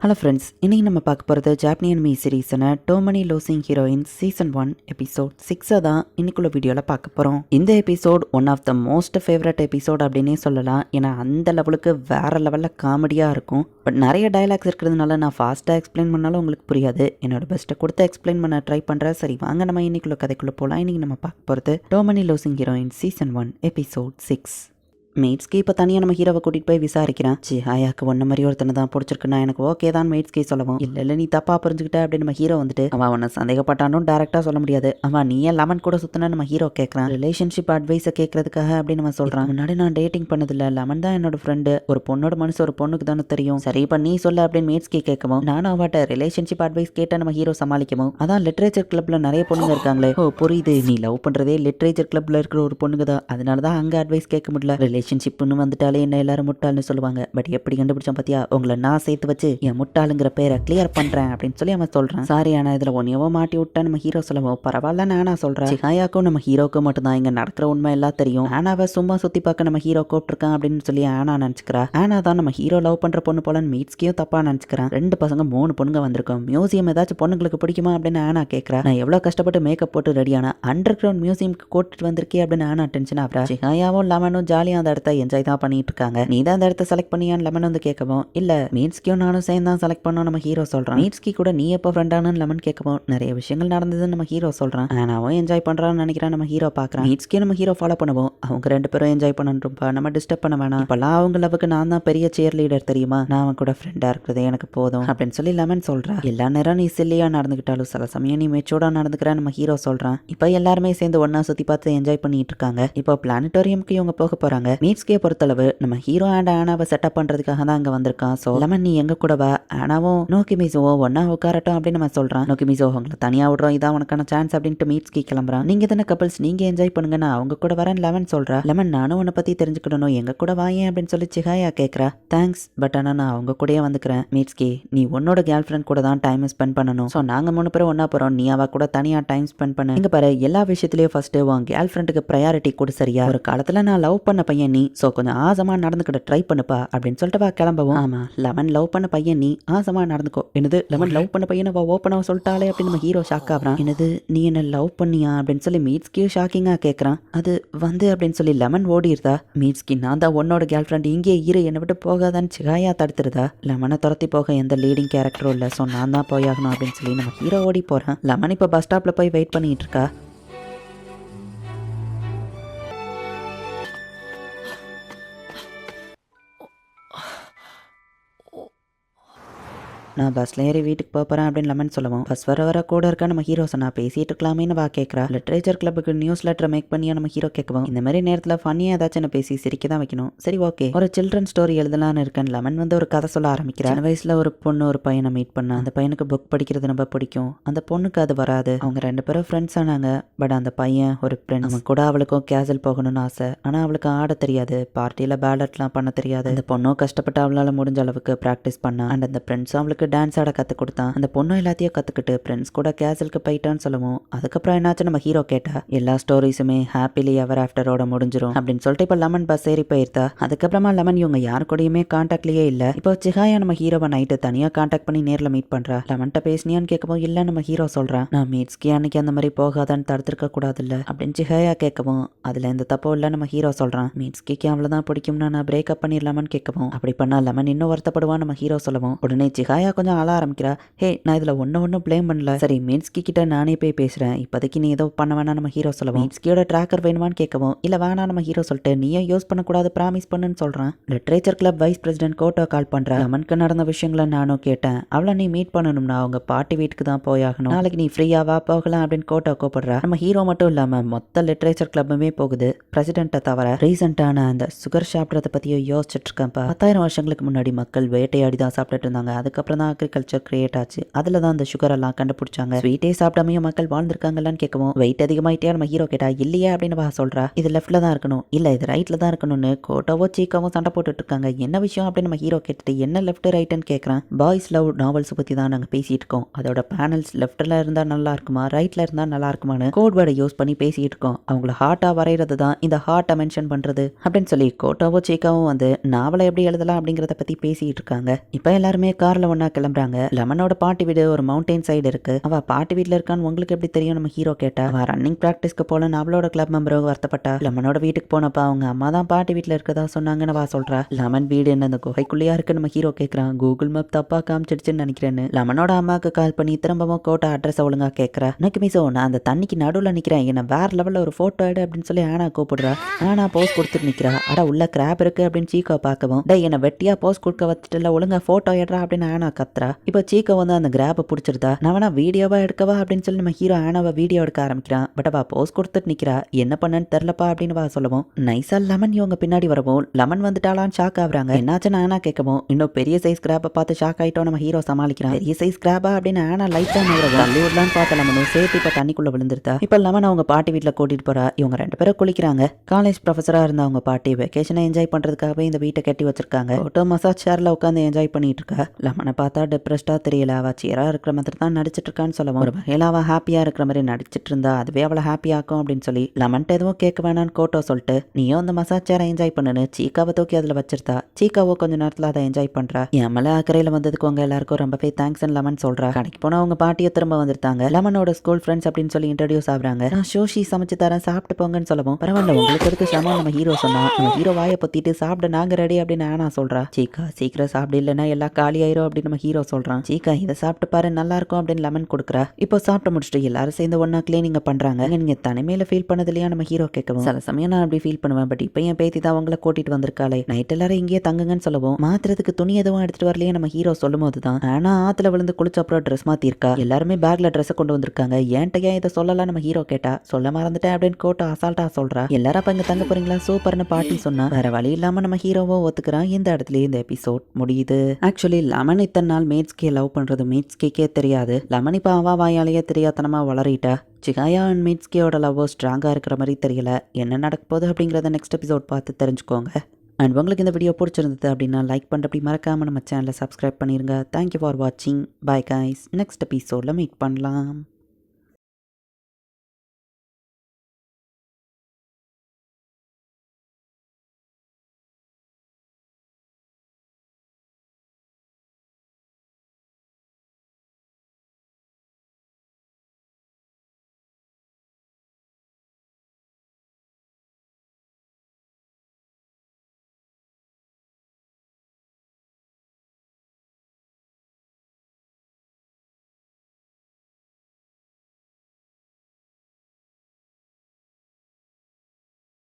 Hello friends இன்றைக்கி நம்ம பார்க்க போகிறது ஜாப்பனியன் மீ சீரீஸான too many losing heroine season one episode சிக்ஸை தான் இன்னைக்குள்ள வீடியோவில் பார்க்க போகிறோம் இந்த episode one of the most favourite episode அப்படின்னே சொல்லலாம். ஏன்னா அந்த லெவலுக்கு வேறு லெவலில் காமெடியாக இருக்கும். பட் நிறைய டயலாக்ஸ் இருக்கிறதுனால நான் ஃபாஸ்ட்டாக எக்ஸ்பிளைன் பண்ணாலும் உங்களுக்கு புரியாது. என்னோட பெஸ்ட்டை கொடுத்து எக்ஸ்பிளைன் பண்ண ட்ரை பண்ணுறேன் சரி வாங்க நம்ம இன்னைக்குள்ள கதைக்குள்ளே போகலாம் இன்றைக்கி நம்ம பார்க்க போகிறது too many losing heroine season one episode six மெய்ட்ஸ்கே இப்போ தனியாக நம்ம ஹீரோவை கூட்டிகிட்டு போய் விசாரிக்கிறேன். சி ஆயாக்கு ஒன்ன மாதிரி ஒருத்தனை தான் பிடிச்சிருக்குன்னா எனக்கு ஓகே தான் மேட்ஸ்கே சொல்லவும். இல்லை இல்லை நீ தப்பாக புரிஞ்சுக்கிட்ட அப்படின்னு நம்ம ஹீரோ வந்துட்டு அவன் உன்னை சந்தேகப்பட்டானும் டேரெக்டாக சொல்ல முடியாது. அவன் நீ ஏன் லெமன் கூட சுத்தினா நம்ம ஹீரோ கேட்குறான் ரிலேஷன்ஷிப் அட்வைஸை கேட்கறதுக்காக அப்படின்னு நம்ம சொல்கிறான் முன்னாடி நான் டேட்டிங் பண்ணதில்ல. லெமன் தான் என்னோட ஃப்ரெண்டு ஒரு பொண்ணோட மனசு ஒரு பொண்ணுக்கு தானே தெரியும். சரி இப்போ நீ சொல்ல அப்படின்னு மேட்ஸ்கே கேட்கவும் நானும் அவட்ட ரிலேஷன்ஷிப் அட்வைஸ் கேட்டால் நம்ம ஹீரோ சமாளிக்கவும். அதான் லிட்ரேச்சர் கிளப்ல நிறைய பொண்ணுங்க இருக்காங்களே. ஓ புரியுது. நீ லவ் பண்ணுறதே லிட்ரேச்சர் கிளப்ல இருக்கிற ஒரு பொண்ணுங்க தான் அதனால தான் அங்கே அட்வைஸ் கேட்க முடியல. ரிலேஷன்ஷிப்னு வந்துட்டாலே என்ன எல்லாரும் முட்டாள்னு சொல்லுவாங்க. பட் எப்படி கண்டுபிடிச்சோம் பாத்தியா? உங்களை நான் சேர்த்து வச்சு என் முட்டாளுங்கிற பேரை கிளியர் பண்றேன் அப்படின்னு சொல்லி அவன் சொல்றான். சாரி ஆனா இதுல ஒன்னையவோ மாட்டி விட்டா நம்ம ஹீரோ சொல்லுவோம் பரவாயில்ல நானா சொல்றேன். சிகாயாக்கும் நம்ம ஹீரோக்கும் மட்டும்தான் இங்க நடக்கிற உண்மை எல்லாம் தெரியும். ஆனாவை சும்மா சுத்தி பார்க்க நம்ம ஹீரோ கூப்பிட்டுருக்கான் அப்படின்னு சொல்லி ஆனா நினைச்சுக்கிறா. ஆனா தான் நம்ம ஹீரோ லவ் பண்ற பொண்ணு போலன்னு மீட்ஸ்கியும் தப்பா நினைச்சுக்கிறான். ரெண்டு பசங்க மூணு பொண்ணுங்க வந்திருக்கோம். மியூசியம் ஏதாச்சும் பொண்ணுங்களுக்கு பிடிக்குமா அப்படின்னு ஆனா கேட்கறா நான் எவ்வளவு கஷ்டப்பட்டு மேக்கப் போட்டு ரெடியான அண்டர் கிரவுண்ட் மியூசியம்க்கு கூட்டிட்டு வந்திருக்கே அப்படின்னு ஆனா டென்ஷன் ஆகிறா. சிகாயாவும் லெமனும் ஜாலியாக அந்த இடத்த என்ஜாய் தான் பண்ணிட்டு இருக்காங்க நீ தான் அந்த இடத்த செலக்ட் பண்ணியான்னு லெமன் வந்து கேட்கவும் இல்ல மீட்ஸ்கியும் நானும் சேர்ந்து தான் செலக்ட் பண்ணோம் நம்ம ஹீரோ சொல்றான். மீட்ஸ்கி கூட நீ எப்போ ஃப்ரெண்டானு லெமன் கேட்கவும் நிறைய விஷயங்கள் நடந்ததுன்னு நம்ம ஹீரோ சொல்றான். ஆனாவும் என்ஜாய் பண்றான்னு நினைக்கிறேன் நம்ம ஹீரோ பார்க்கறான். மீட்ஸ்கியும் நம்ம ஹீரோ ஃபாலோ பண்ணுவோம். அவங்க ரெண்டு பேரும் என்ஜாய் பண்ணணும்பா நம்ம டிஸ்டர்ப் பண்ண வேணாம். இப்பெல்லாம் அவங்க லவுக்கு நான் தான் பெரிய சேர் லீடர் தெரியுமா? நான் அவன் கூட ஃப்ரெண்டா இருக்கிறது எனக்கு போதும் அப்படின்னு சொல்லி லெமன் சொல்றா. எல்லா நேரம் நீ சில்லியா நடந்துக்கிட்டாலும் சில சமயம் நீ மெச்சூர்டா நடந்துக்கிற நம்ம ஹீரோ சொல்றான். இப்போ எல்லாருமே சேர்ந்து ஒன்னா சுத்தி பார்த்து என்ஜாய் பண்ணிட்டு இருக்காங்க. இப்போ பிளானட்டோரியம்க்கு இவங்க போக போறாங்க. மீட்ஸ்கே பொறுத்தளவு நம்ம ஹீரோ அண்ட் ஆனாவை செட்டப் பண்றதுக்காக தான் அங்க வந்திருக்கான் ஸோ லெமன் நீ எங்க கூடவா ஆனாவும் நோக்கி மிசோவோ ஒன்னா உட்காரட்டும் அப்படின்னு நம்ம சொல்றான். நோக்கி மிசோ உங்களை தனியா விடுறோம். இதான் உனக்கான சான்ஸ் அப்படின்ட்டு மீட்ஸ்கி கிளம்புறான். நீங்க தானே கப்பல்ஸ் நீங்க என்ஜாய் பண்ணுங்க. நான் அவங்க கூட வரேன் லெமன் சொல்றா. லெமன் நானும் உன்னை பத்தி தெரிஞ்சுக்கணும் எங்க கூட வாயேன் அப்படின்னு சொல்லி சிகாயா கேட்கறா தேங்க்ஸ் பட் ஆனா நான் அவங்க கூடயே வந்துக்கிறேன். மீட்ஸ்கி நீ உன்னோட கேர்ள் ஃப்ரெண்ட் கூட தான் டைம் ஸ்பெண்ட் பண்ணணும். ஸோ நாங்க மூணு பேரும் ஒன்னா போறோம். நீ அவ கூட தனியா டைம் ஸ்பெண்ட் பண்ணு. இங்க பாரு எல்லா விஷயத்திலயும் ஃபர்ஸ்ட் உன் கேர்ள் ஃப்ரெண்டுக்கு ப்ரையாரிட்டி கொடு சரியா? ஒரு காலத்துல நான் லவ் பண்ண பையன் நீ. ஸோ கொஞ்சம் ஆசமா நடந்துக்கிட்ட ட்ரை பண்ணுப்பா அப்படின்னு சொல்லிட்டு வா கிளம்பவும். ஆமா. லெமன் லவ் பண்ண பையன் நீ. ஆசமா நடந்துக்கோ. என்னது? லெமன் லவ் பண்ண பையனை அவ ஓப்பனாக சொல்லிட்டாலே அப்படின்னு நம்ம ஹீரோ ஷாக் ஆகுறான். என்னது? நீ என்ன லவ் பண்ணியா அப்படின்னு சொல்லி மீட்ஸ்கியூ ஷாக்கிங்கா கேட்கறான் அது வந்து அப்படின்னு சொல்லி லெமன் ஓடிடுதா? மீட்ஸ்கி நான் தான் உன்னோட கேர்ள் ஃப்ரெண்ட் இங்கே இரு. என்னை விட்டு போகாதான்னு சிகாயா தடுத்துருதா லெமனை துரத்தி போக எந்த லீடிங் கேரக்டரும் இல்லை. ஸோ நான் தான் போயாகணும் அப்படின்னு சொல்லி நம்ம ஹீரோ ஓடி போறான். லெமன் இப்போ பஸ் ஸ்டாப்ல போய் வெயிட் பண்ணிட்டு இருக்கா. நான் பஸ்ல ஏறி வீட்டுக்கு போகிறேன் போறேன் அப்படின்னு லெமன் சொல்லுவோம் பஸ் வர வர கூட இருக்க? நம்ம ஹீரோ சொன்னா பேசிட்டு இருக்கலாமேன்னு வா கேட்கறா லிட்ரேச்சர் கிளப்புக்கு நியூஸ் லெட்டர் மேக் பண்ணியா நம்ம ஹீரோ கேட்கவும் இந்த மாதிரி நேரத்தில் ஃபன்னியா ஏதாச்சும் என்ன பேசி சிரிக்க தான் வைக்கணும். சரி ஓகே ஒரு சில்ட்ரன் ஸ்டோரி எழுதலான்னு இருக்கேன். லெமன் வந்து ஒரு கதை சொல்ல ஆரம்பிக்கிறேன் சின்ன வயசுல ஒரு பொண்ணு ஒரு பையனை மீட் பண்ணா. அந்த பையனுக்கு புக் படிக்கிறது ரொம்ப பிடிக்கும். அந்த பொண்ணுக்கு அது வராது. அவங்க ரெண்டு பேரும் ஃப்ரெண்ட்ஸ் ஆனாங்க. பட் அந்த பையன் ஒரு ஃப்ரெண்ட் அவன் கூட அவளுக்கும் கேசல் போகணும்னு ஆசை. ஆனா அவளுக்கு ஆட தெரியாது. பார்ட்டியில பேலட்லாம் பண்ண தெரியாது. அந்த பொண்ணும் கஷ்டப்பட்டு அவளால முடிஞ்ச அளவுக்கு ப்ராக்டிஸ் பண்ணா. அண்ட் அந்த ஃப்ரெண்ட்ஸும் அவளுக்கு டான்ஸ் ஆட கற்றுக் கொடுத்தான் அந்த பொண்ணு எல்லாத்தையும் கற்றுக்கிட்டு ஃப்ரெண்ட்ஸ் கூட கேசலுக்கு போயிட்டான்னு சொல்லவும் அதுக்கப்புறம் என்னாச்சு நம்ம ஹீரோ கேட்டா எல்லா ஸ்டோரிஸுமே ஹாப்பிலி எவர் ஆஃப்டரோட முடிஞ்சிரும் அப்படின்னு சொல்லிட்டு இப்போ லெமன் பஸ் ஏறி போயிருந்தா அதுக்கப்புறமா லெமன் இவங்க யார் கூடயுமே கான்டாக்ட்லயே இல்லை. இப்போ சிகாயா நம்ம ஹீரோவை நைட்டு தனியாக கான்டாக்ட் பண்ணி நேரில் மீட் பண்ணுறா லெமன்ட்ட பேசினியான்னு கேட்கவும் இல்லை நம்ம ஹீரோ சொல்றான் நான் மீட்ஸ்க்கு அன்னைக்கு அந்த மாதிரி போகாதான்னு தடுத்துருக்க கூடாதுல்ல. அப்படின்னு சிகாயா கேட்கவும் அதுல எந்த தப்பும் இல்லை நம்ம ஹீரோ சொல்றான். மீட்ஸ்கிக்கு அவ்வளோதான் பிடிக்கும்னா நான் பிரேக்கப் பண்ணிடலாமான்னு கேட்கவும். அப்படி பண்ணா லெமன் இன்னும் வருத்தப்படுவான் நம்ம ஹீரோ சொல்லவும். உடனே சிகாயா கொஞ்சம் ஆள ஆரம்பிக்கிறா. ஹே நான் இதில் ஒன்று ஒன்றும் ப்ளேம் பண்ணல. சரி மீன்ஸ்கி கிட்ட நானே போய் பேசுகிறேன் இப்போதைக்கு நீ ஏதோ பண்ண வேணாம் நம்ம ஹீரோ சொல்லவும். மீன்ஸ்கியோட ட்ராக்கர் வேணுமான்னு கேட்கவும். இல்லை வேணாம் நம்ம ஹீரோ சொல்லிட்டு நீயும் யூஸ் பண்ணக்கூடாது ப்ராமிஸ் பண்ணுன்னு சொல்றான். லிட்ரேச்சர் கிளப் வைஸ் பிரசிடென்ட் கோட்டோ கால் பண்ணுறேன் லெமனுக்கு நடந்த விஷயங்களை நானும் கேட்டேன். அவளை நீ மீட் பண்ணணும்னா அவங்க பாட்டி வீட்டுக்கு தான் போயாகணும் நாளைக்கு நீ ஃப்ரீயாவா போகலாம் அப்படின்னு கோட்டோ கூப்பிடுறா. நம்ம ஹீரோ மட்டும் இல்லாமல் மொத்த லிட்ரேச்சர் கிளப்புமே போகுது. பிரசிடென்ட்டை தவிர ரீசெண்டான அந்த சுகர் சாப்பிட்றத பற்றியும் யோசிச்சுட்டு இருக்கேன் பத்தாயிரம் வருஷங்களுக்கு முன்னாடி மக்கள் வேட்டையாடி தான் சாப்பிட்டுட்டு இருந்தாங்க. அதுக்கப்புறம் தான் அக்ரிகல்ச்சர் கிரியேட் ஆச்சு. அதில் தான் அந்த சுகர் எல்லாம் கண்டுபிடிச்சாங்க. ஸ்வீட்டே சாப்பிடாமையும் மக்கள் வாழ்ந்திருக்காங்களான்னு கேட்கவும் வெயிட் அதிகமாயிட்டே நம்ம ஹீரோ கேட்டா இல்லையே அப்படின்னு வா சொல்றா. இது லெஃப்ட்ல தான் இருக்கணும். இல்ல இது ரைட்ல தான் இருக்கணும்னு கோட்டோவோ சீக்காவும் சண்டை போட்டுட்டு இருக்காங்க என்ன விஷயம் அப்படின்னு நம்ம ஹீரோ கேட்டுட்டு என்ன லெஃப்ட் ரைட்னு கேட்கறான் பாய்ஸ் லவ் நாவல்ஸ் பத்தி தான் நாங்க பேசிட்டு இருக்கோம். அதோட பேனல்ஸ் லெஃப்ட்ல இருந்தா நல்லா இருக்குமா ரைட்ல இருந்தா நல்லா இருக்குமான்னு கோட் வேர்டை யூஸ் பண்ணி பேசிட்டு இருக்கோம். அவங்கள ஹார்ட்டா வரைகிறது தான் இந்த ஹார்ட்டை மென்ஷன் பண்றது அப்படின்னு சொல்லி கோட்டோவோ சீக்காவும் வந்து நாவலை எப்படி எழுதலாம் அப்படிங்கறத பத்தி பேசிட்டு இருக்காங்க. இப்போ எல்லாருமே கார்ல ஒன்றா எல்லாம் கிளம்புறாங்க. லெமனோட பாட்டி வீடு ஒரு மவுண்டைன் சைடு இருக்கு. அவ பாட்டி வீட்டில் இருக்கான்னு உங்களுக்கு எப்படி தெரியும்? நம்ம ஹீரோ கேட்டா. அவ ரன்னிங் ப்ராக்டிஸ்க்கு போல அவளோட கிளப் மெம்பரோ வருத்தப்பட்டா. லெமனோட வீட்டுக்கு போனப்ப அவங்க அம்மா தான் பாட்டி வீட்டில் இருக்கதா சொன்னாங்கன்னு வா சொல்றா. லெமன் வீடு என்ன அந்த குகைக்குள்ளேயா இருக்கு நம்ம ஹீரோ கேட்கறான் கூகுள் மேப் தப்பா காமிச்சிடுச்சுன்னு நினைக்கிறேன்னு லெமனோட அம்மாவுக்கு கால் பண்ணி திரும்பவும் கோட்டை அட்ரஸ் ஒழுங்கா கேட்கறா எனக்கு மிசோ நான் அந்த தண்ணிக்கு நடுவில் நிக்கிறேன். என்ன வேற லெவலில் ஒரு ஃபோட்டோ எடு அப்படின்னு சொல்லி ஆனா கூப்பிடுறா. ஆனா போஸ் கொடுத்துட்டு நிக்கிறா. அட உள்ள கிராப் இருக்கு அப்படின்னு சீக்கோ பார்க்கவும். டே என்ன வெட்டியா போஸ் கொடுக்க வச்சுட்டு ஒழுங்கா ஃபோட்டோ எடுறா அப்படின்னு ஆனா கத்துறா. இப்போ சீக்கோ வந்து அந்த கிராப்பை பிடிச்சிருதா நான் வேணா வீடியோவா எடுக்கவா அப்படின்னு சொல்லி நம்ம ஹீரோ ஆனாவை வீடியோ எடுக்க ஆரம்பிக்கிறான். பட் அவள் போஸ் கொடுத்துட்டு நிக்கிறா. என்ன பண்ணன்னு தெரிலப்பா அப்படின்னு வா சொல்லவும். நைஸா லெமன் இவங்க பின்னாடி வரவும். லெமன் வந்துட்டாலான்னு ஷாக் ஆகுறாங்க. என்னாச்சுன்னு ஆனா கேட்கவும் இன்னும் பெரிய சைஸ் கிராப்பை பார்த்து ஷாக் ஆயிட்டோம் நம்ம ஹீரோ சமாளிக்கிறான். பெரிய சைஸ் கிராப்பா அப்படின்னு ஆனா லைட்டா நகரவும் தள்ளி விடலான்னு பார்த்த லெமனும் சேர்த்து இப்போ தண்ணிக்குள்ள விழுந்துருத்தா. இப்போ லெமன் அவங்க பாட்டி வீட்டில் கூட்டிட்டு போறா. இவங்க ரெண்டு பேரும் குளிக்கிறாங்க. காலேஜ் ப்ரொஃபஸராக இருந்த அவங்க பாட்டி வெக்கேஷனை என்ஜாய் பண்றதுக்காகவே இந்த வீட்டை கட்டி வச்சிருக்காங்க. ஃபோட்டோ மசாஜ் சேர்ல உட்காந்து என்ஜாய் பண்ணிட்டு இருக்கா. லெமனை பார்த்து டிப்ரெஸ்டா தெரியல. அவள் சீராக இருக்கிற மாதிரி தான் நடிச்சிட்டு இருக்கான்னு சொல்லவும். ஒரு வகையில் அவள் ஹாப்பியாக இருக்கிற மாதிரி நடிச்சிட்டு இருந்தா அதுவே அவளை ஹாப்பியாக்கும் அப்படின்னு சொல்லி லெமன்ட்ட எதுவும் கேட்க வேணான்னு கோட்டோ சொல்லிட்டு நீயும் அந்த மசாஜ் சேரை என்ஜாய் பண்ணுன்னு சீக்காவை தூக்கி அதில் வச்சிருந்தா சீக்காவோ கொஞ்ச நேரத்தில் அதை என்ஜாய் பண்ணுறா என் மேல அக்கறையில வந்ததுக்கு உங்கள் எல்லாருக்கும் ரொம்பவே தேங்க்ஸ் அண்ட் லெமன் சொல்கிறா கடைக்கு போனால் அவங்க பாட்டியை திரும்ப வந்திருந்தாங்க லெமனோட ஸ்கூல் ஃப்ரெண்ட்ஸ் அப்படின்னு சொல்லி இன்ட்ரடியூஸ் ஆகுறாங்க. நான் ஷோஷி சமைச்சு தரேன் சாப்பிட்டு போங்கன்னு சொல்லவும். பரவாயில்ல உங்களுக்கு எதுக்கு சமம் நம்ம ஹீரோ சொன்னா. நம்ம ஹீரோ வாயை பொத்திட்டு சாப்பிட நாங்க ரெடி அப்படின்னு ஆனா சொல்கிறா சீக்கா சீக்கிரம் சாப்பிட இல்லைன்னா எல்லாம் காலி ஆயிரும் அப்படின்னு நம்ம ஹீரோ சொல்றான் சீக்கா இதை சாப்பிட்டு பாரு நல்லா இருக்கும் அப்படின்னு லெமன் கொடுக்குறா. இப்போ சாப்பிட்டு முடிச்சுட்டு எல்லாரும் சேர்ந்து ஒன்னா கிளீனிங் பண்றாங்க. நீங்க தனிமையில ஃபீல் பண்ணது இல்லையா நம்ம ஹீரோ கேட்கவும். சில சமயம் நான் அப்படி ஃபீல் பண்ணுவேன் பட் இப்போ என் பேத்தி தான் அவங்கள கூட்டிட்டு வந்திருக்காளே. நைட் எல்லாரும் இங்கேயே தங்குங்கன்னு சொல்லவும். மாத்திரத்துக்கு துணி எதுவும் எடுத்துட்டு வரலையே நம்ம ஹீரோ சொல்லும் போது தான் ஆனா ஆத்துல விழுந்து குளிச்ச அப்புறம் ட்ரெஸ் மாத்திருக்கா எல்லாருமே பேக்ல ட்ரெஸ் கொண்டு வந்திருக்காங்க. ஏன்ட்ட ஏன் இதை சொல்லலாம் நம்ம ஹீரோ கேட்டா? சொல்ல மறந்துட்டேன் அப்படின்னு கோட்டை அசால்ட்டா சொல்றா. எல்லாரும் அப்ப இங்க தங்க போறீங்களா? சூப்பர்னு பாட்டி சொன்னா. வேற வழி இல்லாம நம்ம ஹீரோவோ ஒத்துக்கிறான். இந்த இடத்துல இந்த எபிசோட் முடியுது. ஆக்சுவலி லெமன் இத்தனை நாள் மேட்ஸ்கே லவ் பண்ணுறது மேட்ஸ்கேக்கே தெரியாது. லெமன் இப்போ அவா வாயாலேயே தெரியாதனமாக வளரிட்டா. சிகாயா அண்ட் மீட்ஸ்கியோட லவ்வோ ஸ்ட்ராங்காக இருக்கிற மாதிரி தெரியல. என்ன நடக்க போகுது அப்படிங்கிறத நெக்ஸ்ட் எபிசோட் பார்த்து தெரிஞ்சுக்கோங்க. அண்ட் உங்களுக்கு இந்த வீடியோ பிடிச்சிருந்தது அப்படின்னா லைக் பண்ணுற அப்படி மறக்காமல் நம்ம சேனலை சப்ஸ்கிரைப் பண்ணிடுங்க தேங்க்யூ ஃபார் வாட்சிங் பாய் காய்ஸ் நெக்ஸ்ட் எபிசோடில் மீட் பண்ணலாம்.